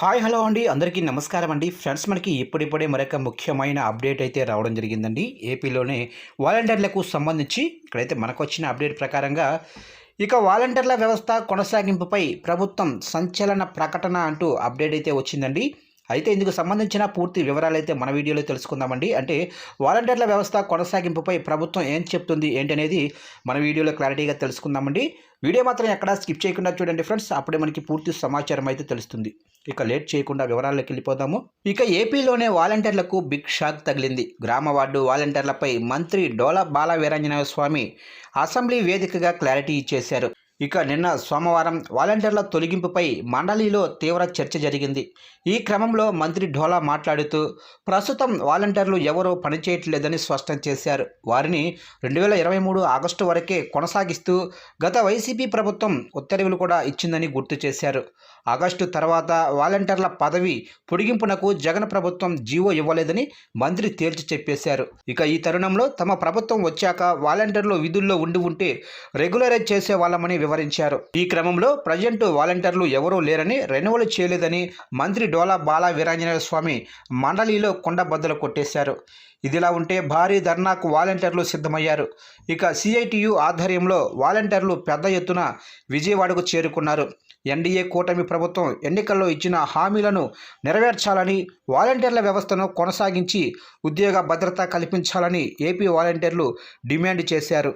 Hi hello అండి. అందరికీ నమస్కారం అండి. ఫ్రెండ్స్ మనకి ఇప్పుడిప్పుడే మరొక ముఖ్యమైన అప్డేట్ అయితే రావడం జరిగిందండి. ఏపీలోనే వాలంటీర్లకు సంబంధించి ఇక్కడైతే మనకు వచ్చిన అప్డేట్ ప్రకారంగా ఇక వాలంటీర్ల వ్యవస్థ కొనసాగింపుపై ప్రభుత్వం సంచలన ప్రకటన అంటూ అప్డేట్ అయితే వచ్చిందండి. అయితే ఇందుకు సంబంధించిన పూర్తి వివరాలు అయితే మన వీడియోలో తెలుసుకుందామండి. అంటే వాలంటీర్ల వ్యవస్థ కొనసాగింపుపై ప్రభుత్వం ఏం చెప్తుంది ఏంటనేది మన వీడియోలో క్లారిటీగా తెలుసుకుందామండి. వీడియో మాత్రం ఎక్కడా స్కిప్ చేయకుండా చూడండి ఫ్రెండ్స్. అప్పుడే మనకి పూర్తి సమాచారం అయితే తెలుస్తుంది. ఇక లేట్ చేయకుండా వివరాల్లోకి వెళ్ళిపోదాము. ఇక ఏపీలోనే వాలంటీర్లకు బిగ్ షాక్ తగిలింది. గ్రామ వార్డు వాలంటీర్లపై మంత్రి డోలా బాల వీరాంజనేయ స్వామి అసెంబ్లీ వేదికగా క్లారిటీ ఇచ్చేశారు. ఇక నిన్న సోమవారం వాలంటీర్ల తొలగింపుపై మండలిలో తీవ్ర చర్చ జరిగింది. ఈ క్రమంలో మంత్రి ఢోలా మాట్లాడుతూ ప్రస్తుతం వాలంటీర్లు ఎవరూ పనిచేయట్లేదని స్పష్టం చేశారు. వారిని రెండు వేల ఇరవై మూడు ఆగస్టు వరకే కొనసాగిస్తూ గత వైసీపీ ప్రభుత్వం ఉత్తర్వులు కూడా ఇచ్చిందని గుర్తు చేశారు. ఆగస్టు తర్వాత వాలంటీర్ల పదవి పొడిగింపునకు జగన్ ప్రభుత్వం జీవో ఇవ్వలేదని మంత్రి తేల్చి చెప్పేశారు. ఇక ఈ తరుణంలో తమ ప్రభుత్వం వచ్చాక వాలంటీర్లు విధుల్లో ఉండి ఉంటే రెగ్యులరైజ్ చేసే వాళ్ళమని వివరించారు. ఈ క్రమంలో ప్రజెంట్ వాలంటీర్లు ఎవరూ లేరని రెన్యువల్ చేయలేదని మంత్రి డోలా బాలా వీరాంజనేయ స్వామి మండలిలో కొండబద్దలు కొట్టేశారు. ఇదిలా ఉంటే భారీ ధర్నాకు వాలంటీర్లు సిద్ధమయ్యారు. ఇక సిఐటియు ఆధ్వర్యంలో వాలంటీర్లు పెద్ద ఎత్తున విజయవాడకు చేరుకున్నారు. ఎన్డీఏ కూటమి ప్రభుత్వం ఎన్నికల్లో ఇచ్చిన హామీలను నెరవేర్చాలని వాలంటీర్ల వ్యవస్థను కొనసాగించి ఉద్యోగ భద్రత కల్పించాలని ఏపీ వాలంటీర్లు డిమాండ్ చేశారు.